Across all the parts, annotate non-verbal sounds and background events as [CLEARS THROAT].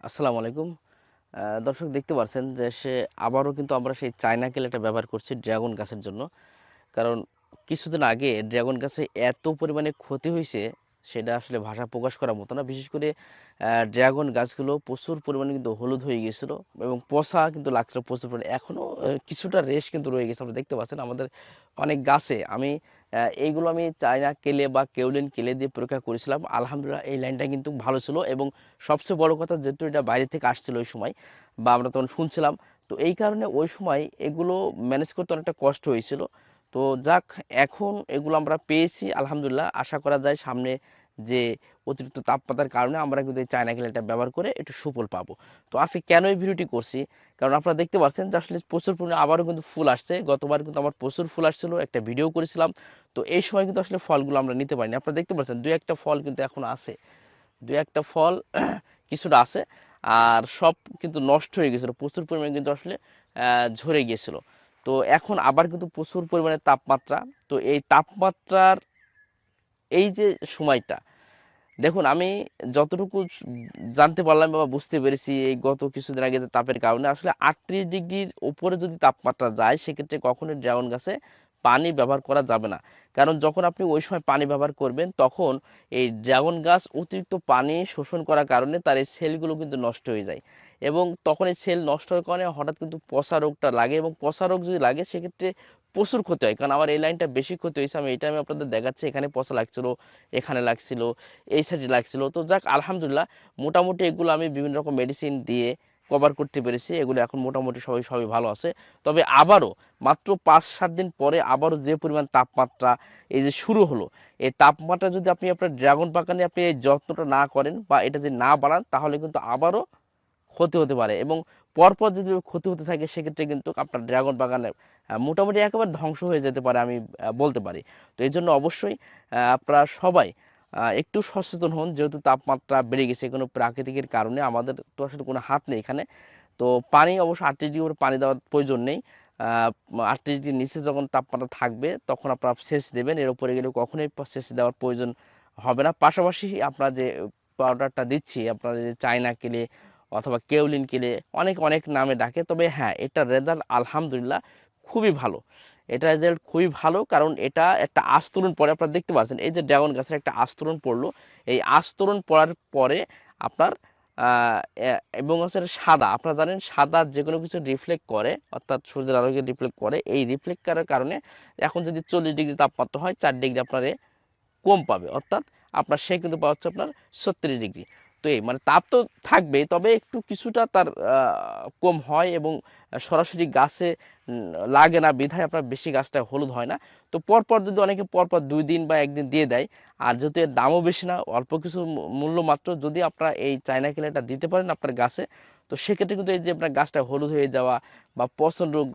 আসসালামু আলাইকুম। দর্শক দেখতে পাচ্ছেন যে সে আবারও কিন্তু আমরা সেই চায়না কেলেটা ব্যবহার করছি ড্রাগন গাছের জন্য। কারণ কিছুদিন আগে ড্রাগন গাছে এত পরিমাণে ক্ষতি হয়েছে সেটা আসলে ভাষা প্রকাশ করার মতো না। বিশেষ করে ড্রাগন গাছগুলো প্রচুর পরিমাণে কিন্তু হলুদ হয়ে গিয়েছিল এবং পচা কিন্তু লাগছিল প্রচুর পরিমাণে। এখনও কিছুটা রেশ কিন্তু রয়ে গেছে। আপনারা দেখতে পাচ্ছেন আমাদের অনেক গাছে। আমি এইগুলো আমি চায়না কেলে বা কেউলিন কেলে দিয়ে পরীক্ষা করেছিলাম। আলহামদুলিল্লাহ এই লাইনটা কিন্তু ভালো ছিল এবং সবচেয়ে বড় কথা যেহেতু এটা বাইরে থেকে আসছিল ওই সময় বা আমরা তখন শুনছিলাম, তো এই কারণে ওই সময় এগুলো ম্যানেজ করতে অনেকটা কষ্ট হয়েছিল। তো যাক, এখন এগুলো আমরা পেয়েছি, আলহামদুলিল্লাহ। আশা করা যায় সামনে যে অতিরিক্ত তাপমাত্রার কারণে আমরা কিন্তু এই চায়না কেলেটা ব্যবহার করে একটু সুফল পাবো। তো আজকে কেন এই ভিডিওটি করছি? কারণ আপনারা দেখতে পাচ্ছেন যে আসলে প্রচুর পরিমাণে আবারও কিন্তু ফুল আসছে। গতবার কিন্তু আমার প্রচুর ফুল আসছিল, একটা ভিডিও করেছিলাম। তো এই সময় কিন্তু আসলে ফলগুলো আমরা নিতে পারিনি। আপনারা দেখতে পাচ্ছেন দু একটা ফল কিন্তু এখন আছে। দু একটা ফল [CLEARS THROAT] কিছুটা আছে আর সব কিন্তু নষ্ট হয়ে গেছিল। প্রচুর পরিমাণে কিন্তু আসলে ঝরে গিয়েছিল। তো এখন আবার কিন্তু প্রচুর পরিমাণে তাপমাত্রা। তো এই তাপমাত্রার এই যে সময়টা, দেখুন আমি যতটুকু জানতে পারলাম বা বুঝতে পেরেছি এই গত কিছুদিন আগে যে তাপের কারণে, আসলে আটত্রিশ ডিগ্রির উপরে যদি তাপমাত্রা যায়, সেক্ষেত্রে কখনোই ড্রাগন গাছে পানি ব্যবহার করা যাবে না। কারণ যখন আপনি ওই সময় পানি ব্যবহার করবেন, তখন এই ড্রাগন গাছ অতিরিক্ত পানি শোষণ করার কারণে তার এই সেলগুলো কিন্তু নষ্ট হয়ে যায় এবং তখন এই সেল নষ্ট হওয়ার কারণে হঠাৎ কিন্তু পচা রোগটা লাগে এবং পচা রোগ যদি লাগে, সেক্ষেত্রে প্রচুর ক্ষতি হয়। কারণ আমার এই লাইনটা বেশি ক্ষতি হয়েছে। আমি এটা আমি আপনাদের দেখাচ্ছি, এখানে পচা লাগছিল, এখানে লাগছিল, এই সাইডে লাগছিল। তো যাক, আলহামদুলিল্লাহ, মোটামুটি এগুলো আমি বিভিন্ন রকম মেডিসিন দিয়ে কভার করতে পেরেছি। এগুলো এখন মোটামুটি সবাই সবাই ভালো আছে। তবে আবারও, মাত্র পাঁচ সাত দিন পরে আবারও যে পরিমাণ তাপমাত্রা এই যে শুরু হলো, এই তাপমাত্রা যদি আপনি আপনার ড্রাগন বাগানে আপনি এই যত্নটা না করেন বা এটা যদি না বাড়ান, তাহলে কিন্তু আবারও ক্ষতি হতে পারে এবং পরপর যদি ক্ষতি হতে থাকে, সেক্ষেত্রে কিন্তু আপনার ড্রাগন বাগানে মোটামুটি একেবারে ধ্বংস হয়ে যেতে পারে আমি বলতে পারি। তো এই জন্য অবশ্যই আপনারা সবাই একটু সচেতন হন, যেহেতু তাপমাত্রা বেড়ে গেছে কোনো প্রাকৃতিকের কারণে, আমাদের তো আসলে কোনো হাত নেই এখানে। তো পানি অবশ্য আটত্রিশ ডিগ্রি পানি দেওয়ার প্রয়োজন নেই। আটত্রিশ ডিগ্রির নিচে যখন তাপমাত্রা থাকবে, তখন আপনারা সেচ দেবেন। এর উপরে গেলে কখনোই সেচ দেওয়ার প্রয়োজন হবে না। পাশাপাশি আপনারা যে পাউডারটা দিচ্ছি, আপনারা যে চায়না কেলে অথবা কেউলিন কেলে অনেক অনেক নামে ডাকে। তবে হ্যাঁ এটার রেজাল্ট আলহামদুলিল্লাহ খুবই ভালো। এটা রেজাল্ট খুবই ভালো কারণ এটা একটা আস্তরণ পরে আপনারা দেখতে পাচ্ছেন। এই যে ড্রাগন গাছের একটা আস্তরণ পড়ল। এই আস্তরণ পড়ার পরে আপনার এবং হচ্ছে সাদা। আপনারা জানেন সাদা যে কোনো কিছু রিফ্লেক্ট করে, অর্থাৎ সূর্যের আলোকে রিফ্লেক্ট করে, এই রিফ্লেক্ট করার কারণে এখন যদি চল্লিশ ডিগ্রি তাপমাত্রা হয়, চার ডিগ্রি আপনার কম পাবে। অর্থাৎ আপনার সে কিন্তু পাওয়া হচ্ছে আপনার ছত্রিশ ডিগ্রি। তো এই মানে তাপ তো থাকবেই তবে একটু কিছুটা তার কম হয় এবং সরাসরি গাছে লাগে না, বিধায় আপনার বেশি গাছটা হলুদ হয় না। তো পরপর যদি অনেকে পরপর দুই দিন বা একদিন দিয়ে দেয়, আর যেহেতু এর দামও বেশি না, অল্প কিছু মূল্য মাত্র, যদি আপনারা এই চায়না কেলেটা দিতে পারেন আপনার গাছে, তো সেক্ষেত্রে কিন্তু এই যে আপনার গাছটা হলুদ হয়ে যাওয়া বা পচন রোগ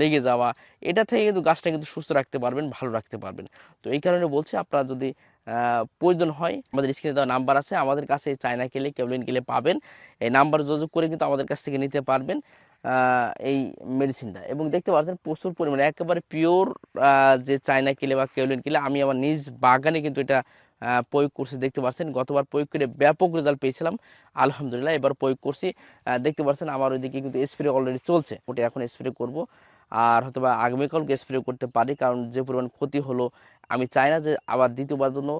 লেগে যাওয়া, এটা থেকে কিন্তু গাছটা কিন্তু সুস্থ রাখতে পারবেন, ভালো রাখতে পারবেন। তো এই কারণে বলছি, আপনারা যদি প্রয়োজন হয়। আমাদের স্ক্রিনে দেওয়া নাম্বার আছে, আমাদের কাছে চায়না কেলে কেবলিন কেলে পাবেন। এই নাম্বার যোগাযোগ করে কিন্তু আমাদের কাছ থেকে নিতে পারবেন এই মেডিসিনটা এবং দেখতে পাচ্ছেন, প্রচুর পরিমাণে একেবারে পিওর যে চায়না কেলে বা কেউলিন কেলে আমি আমার নিজ বাগানে কিন্তু এটা প্রয়োগ করছি। দেখতে পাচ্ছেন, গতবার প্রয়োগ করে ব্যাপক রেজাল্ট পেয়েছিলাম। আলহামদুলিল্লাহ, এবার প্রয়োগ করছি। দেখতে পাচ্ছেন, আমার ওইদিকে কিন্তু স্প্রে অলরেডি চলছে। ওটা এখন স্প্রে করব। আর হয়তো বা আগামীকালকে স্প্রে করতে পারি, কারণ যে পরিমাণ ক্ষতি হলো, আমি চাই না যে আবার দ্বিতীয়বার জন্য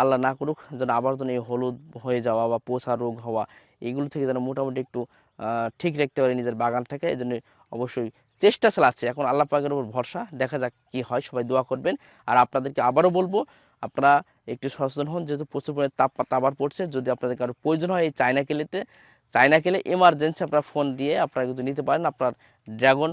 আল্লাহ না করুক, যেন আবার যেন এই হলুদ হয়ে যাওয়া বা পোষা রোগ হওয়া, এগুলো থেকে যেন মোটামুটি একটু ঠিক রাখতে পারি নিজের বাগানটাকে এই জন্য অবশ্যই চেষ্টা চালাচ্ছে। এখন আল্লাহ পাকের উপর ভরসা, দেখা যাক কি হয়, সবাই দোয়া করবেন। আর আপনাদেরকে আবারও বলব, আপনারা একটু সচেতন হন, যেহেতু প্রচুর পরিমাণে তাপমাত্রা আবার পড়ছে, যদি আপনাদের কারও প্রয়োজন হয় এই চায়না কেলেতে, চায়না কেলে এমার্জেন্সি আপনার ফোন দিয়ে আপনারা কিন্তু নিতে পারেন, আপনার ড্রাগন